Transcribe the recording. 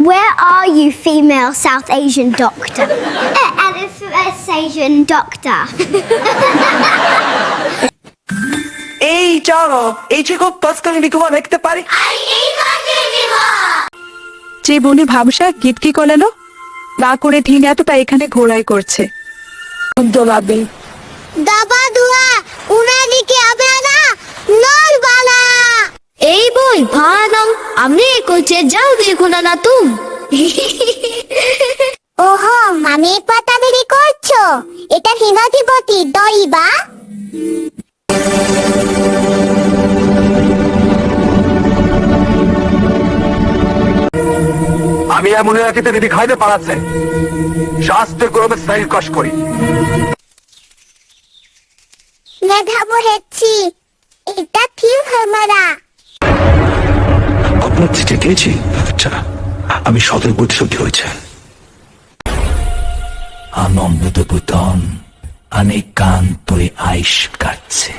Where are you, female South Asian doctor? Uh, and if West Asian doctor. এই চলো এই যে খুব তৎকালীন বিকুমা দেখতে পারি যে বনে ভাবসা গীত কি কলালো না করে ঢিং এতটা এখানে ঘোরাই করছে দোলাবি Daba dua, আমি করছে যাও দেখো না না তুম। ওহো মামি পাতাদেরি করছ। এটা হিমাধিপতি দইবা আমি এমন রাখিতে দিদি খাইতে পারাচ্ছে শাস্ত্রে গরমে সাইল কষ করি। মেধা বলেছি এটা ঠিক হামারা আপনার চিঠি দিয়েছি আচ্ছা আমি সদর প্রতিশ্রুতি হয়েছে। আনন্দ বুতন অনেক কান তুই আইস কাটছে।